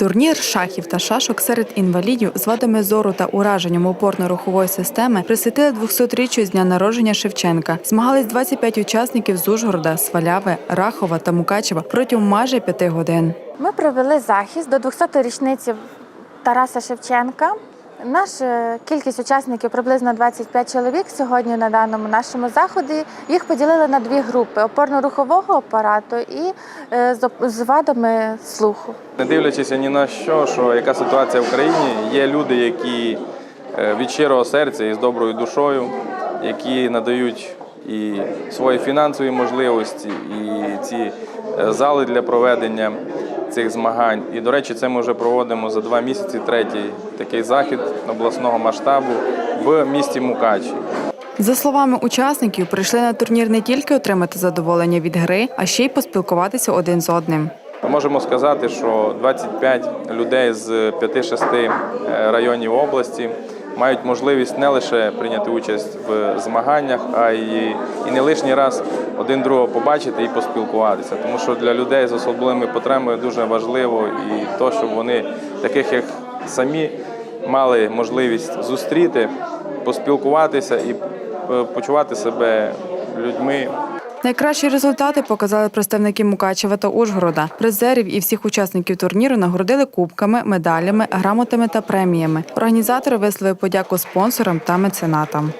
Турнір шахів та шашок серед інвалідів з вадами зору та ураженням опорно-рухової системи присвятили 200-річчю з дня народження Шевченка. Змагались 25 учасників з Ужгорода, Сваляви, Рахова та Мукачева протягом майже п'яти годин. Ми провели захист до 200-ї річниці Тараса Шевченка. Наша кількість учасників приблизно 25 чоловік сьогодні на даному нашому заході. Їх поділили на дві групи: опорно-рухового апарату і е, з вадами слуху. Не дивлячись ні на що, що яка ситуація в країні, є люди, які е, від щирого серця і з доброю душою, які надають і свої фінансові можливості, і ці е, зали для проведення цих змагань. І, до речі, це ми вже проводимо за два місяці третій такий захід обласного масштабу в місті Мукачі. За словами учасників, прийшли на турнір не тільки отримати задоволення від гри, а ще й поспілкуватися один з одним. Ми можемо сказати, що 25 людей з 5-6 районів області мають можливість не лише прийняти участь в змаганнях, а й і не лишній раз один другого побачити і поспілкуватися. Тому що для людей з особливими потребами дуже важливо і то, щоб вони, таких як самі, мали можливість зустріти, поспілкуватися і е, почувати себе людьми, Найкращі результати показали представники Мукачева та Ужгорода. Призерів і всіх учасників турніру нагородили кубками, медалями, грамотами та преміями. Організатори висловили подяку спонсорам та меценатам.